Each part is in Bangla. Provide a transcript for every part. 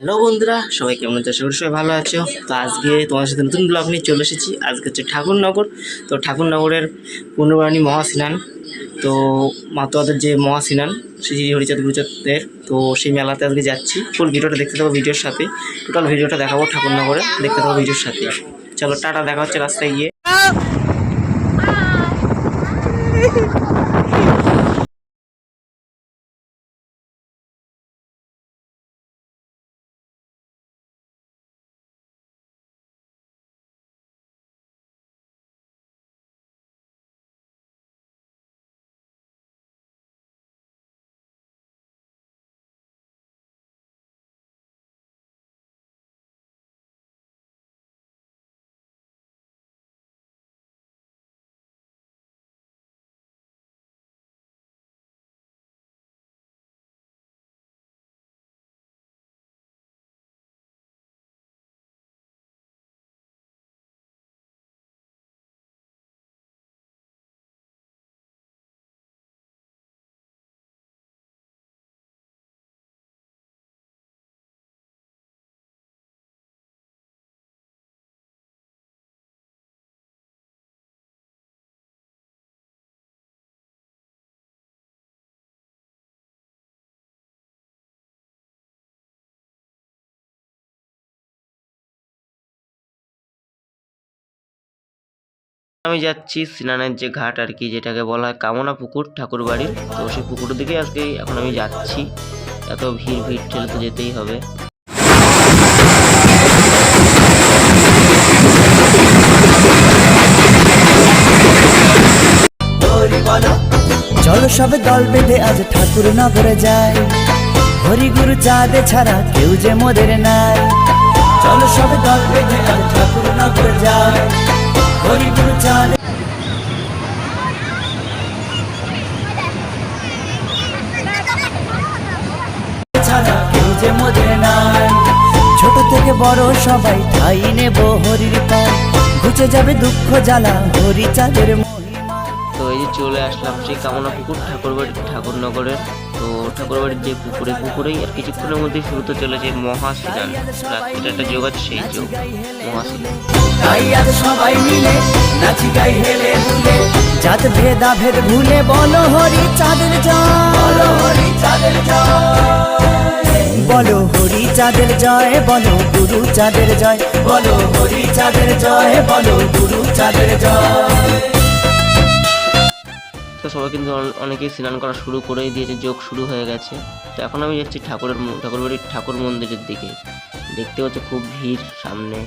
হ্যালো বন্ধুরা, সবাই কেমন আছো? করি সবাই ভালো আছো। তো আজকে তোমার সাথে নতুন ব্লগ নিয়ে চলে এসেছি। আজকে হচ্ছে ঠাকুরনগর। তো ঠাকুরনগরের পূর্ণবাণী মহাস্নান। তো মাতোয়াদের যে মহাস্নান, শ্রী হরিচাঁদ গুরুচাঁদের, তো সেই মেলাতে আজকে যাচ্ছি। ফুল ভিডিওটা দেখতে থাকো ভিডিওর সাথে। টোটাল ভিডিওটা দেখাবো ঠাকুরনগরে। দেখতে থাকো ভিডিওর সাথে। চলো টাটা, দেখা হচ্ছে রাস্তায় গিয়ে। আমি যাচ্ছি সিনানের যে ঘাট আর কি, যেটাকে বলা হয় কামনা পুকুর, ঠাকুর বাড়ির। তো সেই পুকুরের দিকে আজকে এখন আমি যাচ্ছি। এত ভিড় ভিড় ঠেলে তো যেতেই হবে। চলো সবে দল বেঁধে আজ ঠাকুর নগরে যায় হরি গুরু চাঁদে ছাড়া কেউ যে মোদের নাই। চলো সবে দল বেঁধে আজ ঠাকুর নগরে যায় ছোট থেকে বড় সবাই ঠাই নেব হরির পায় ঘুচে যাবে দুঃখ জ্বালা, হরি চাঁদের যে চলে আসলাম সেই কামনা পুকুর ঠাকুরবাড়ি ঠাকুরনগরের তো ঠাকুরবাড়ির যে পুকুরে পুকুরেই আর কিছুক্ষণের মধ্যেই শুরুতে চলেছে মহাস্নান রাত্রিটা একটা যোগ আছে সেই যোগ আজ সবাই মিলে নাচি গাই হেলে দুলে জাত ভেদা ভেদ ভুলে বলো হরি চাঁদের জয়। বলো হরি চাঁদের জয়। বলো হরি চাঁদের জয় বলো গুরু চাঁদের জয়। বলো হরি চাঁদের জয় বলো গুরু চাঁদের জয়। তো সবাই কিন্তু অন- অনেকেই স্নান করা শুরু করেই দিয়েছে, যোগ শুরু হয়ে গেছে। তো এখন আমি যাচ্ছি ঠাকুরের ঠাকুর ঠাকুরবাড়ির ঠাকুর মন্দিরের দিকে। দেখতে পাচ্ছি খুব ভিড় সামনে।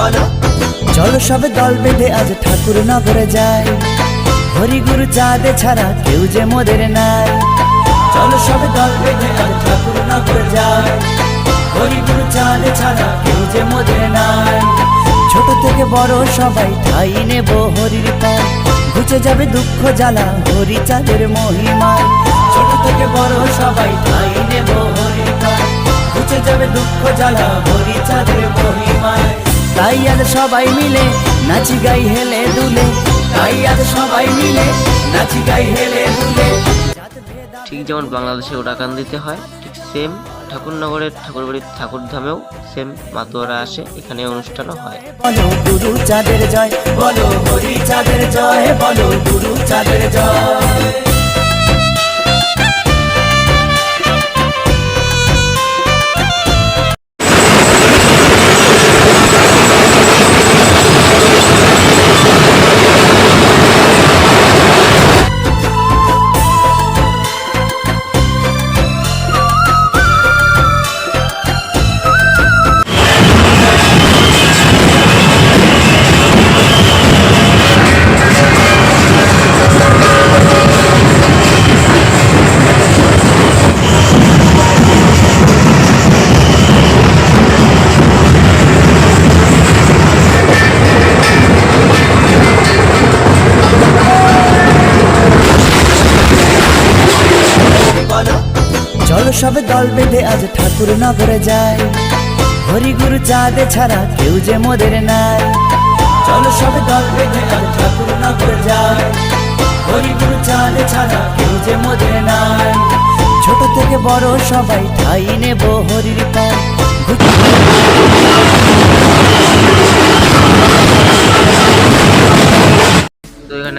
বলো? চলো সবে দল বেঁধে আজ ঠাকুর নগরে যায় হরি গুরু চাঁদে ছাড়া কেউ যে মোদের নাই। চলো সবে দল বেঁধে আজ ঠাকুর নগরে যায় হরি গুরু চাঁদে ছাড়া কেউ যে মোদের নাই। ছোট থেকে বড় সবাই ঠাই নেব হরির পায়। ঘুচে যাবে দুঃখ জ্বালা হরি চাঁদের মহিমায়। ছোট থেকে বড় সবাই ঠাই নেব হরির পায়। ঘুচে যাবে দুঃখ জ্বালা হরি চাঁদের মহিমায়। তাই আজ সবাই মিলে নাচি গাই হেলে দুলে। তাই আজ সবাই মিলে নাচি গাই হেলে দুলে। ঠিক যেমন বাংলাদেশে ওরাকান্দিতে হয় ঠিক সেম ঠাকুরনগরের ঠাকুরবাড়ির ঠাকুরধামেও সেম মাতোয়ারা আসে এখানে অনুষ্ঠানও হয়। বলো গুরু চাঁদের জয় বলো হরি চাঁদের জয় বলো গুরু চাঁদের জয়। চলো সবে দল বেঁধে আজ ঠাকুর নগরে যায় হরিগুরু চাঁদে ছাড়া কেউ যে মোদের নাই। চলো সবে দল বেঁধে আজ ঠাকুর নগরে যায় হরিগুরু চাঁদে ছাড়া কেউ যে মোদের নাই। ছোট থেকে বড় সবাই ঠাই নেব হরির পায়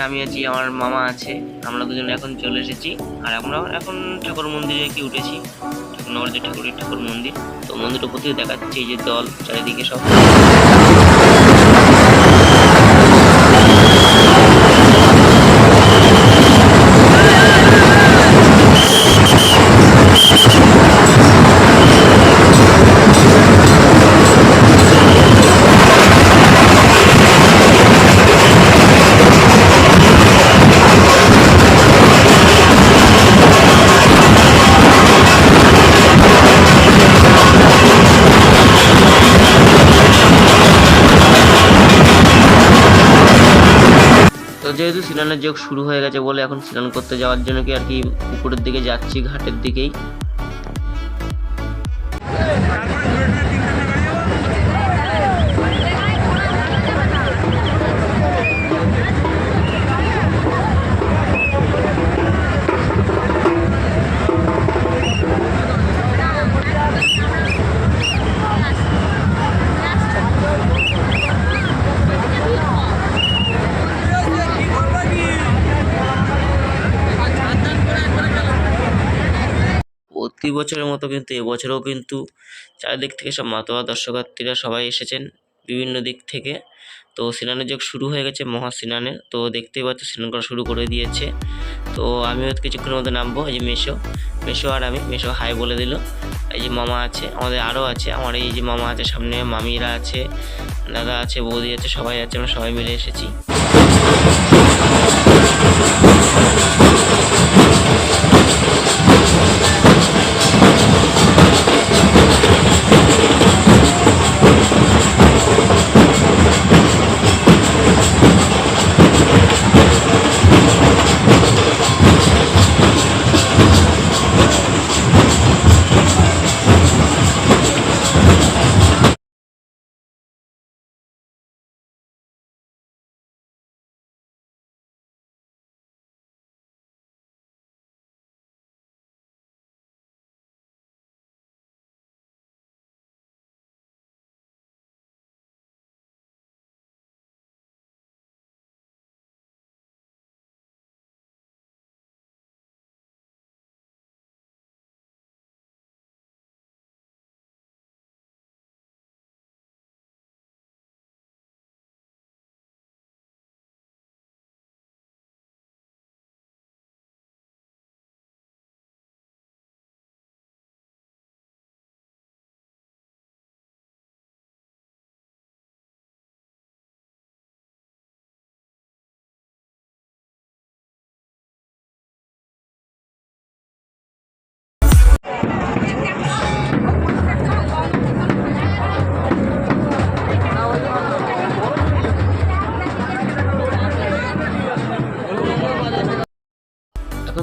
আমি আছি, আমার মামা আছে, আমরা দুজন এখন চলে এসেছি। আর আমরা এখন ঠাকুর মন্দিরে কি উঠেছি? ঠাকুরনগর যে ঠাকুরের ঠাকুর মন্দির। তো মন্দিরটা প্রতিও দেখাচ্ছে? এই যে দল, চারিদিকে সব। যেহেতু স্নানের যোগ শুরু হয়ে গেছে বলে এখন স্নান করতে যাওয়ার জন্য কি আর কি উপরের দিকে যাচ্ছি, ঘাটের দিকেই? প্রতি বছরের মতো কিন্তু এবছরেও কিন্তু চারিদিক থেকে সব মাতোয়া দর্শকার্থীরা সবাই এসেছেন বিভিন্ন দিক থেকে। তো স্নানের যোগ শুরু হয়ে গেছে মহা স্নানের তো দেখতেই পাচ্ছ স্নান করা শুরু করে দিয়েছে। তো আমিও কিছুক্ষণের মধ্যে নামবো, এই যে মেশো। মেশো আর আমি, মেশো হাই বলে দিল। এই যে মামা আছে, আমাদের আরও আছে। আমার এই যে মামা আছে, সামনে মামিরা আছে, দাদা আছে, বৌদি আছে, সবাই আছে, আমরা সবাই মিলে এসেছি।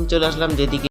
চলে আসলাম যেদিকে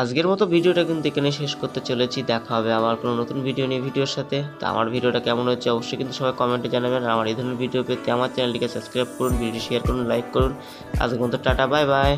আজকের মতো ভিডিওটা কিন্তু এখানে শেষ করতে চলেছি। দেখা হবে আবার কোনো নতুন ভিডিও নিয়ে ভিডিওর সাথে। তো আমার ভিডিওটা কেমন হচ্ছে অবশ্যই কিন্তু সবাই কমেন্টে জানাবেন। আমার এই ধরনের ভিডিও পেতে আমার চ্যানেলটিকে সাবস্ক্রাইব করুন ভিডিও শেয়ার করুন লাইক করুন। আজকের মতো টাটা বাই বাই